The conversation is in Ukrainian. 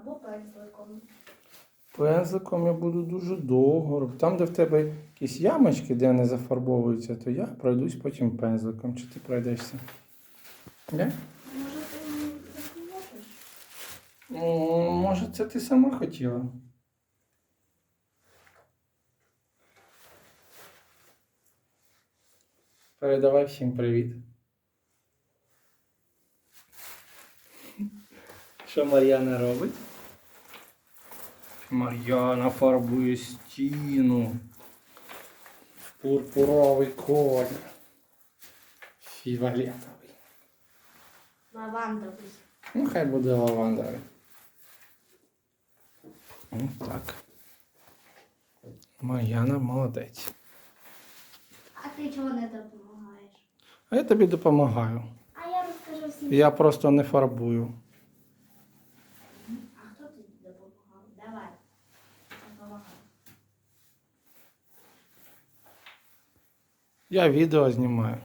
Або пензликом. Пензликом я буду дуже довго робити. Там, де в тебе якісь ямочки, де не зафарбовуються, то я пройдусь потім пензликом. Чи ти пройдешся? Не? Може, ти не допоможеш? М, Може, це ти сама хотіла? Передавай всім привіт. Що Мар'яна робить? Мар'яна фарбує стіну пурпуровий колір. Фіолетовий. Лавандовий. Ну, хай буде лавандовий. Ось так. Мар'яна молодець. А ти чого не допомагаєш? А я тобі допомагаю. А я розкажу всім. Я просто не фарбую. Я відео знімаю.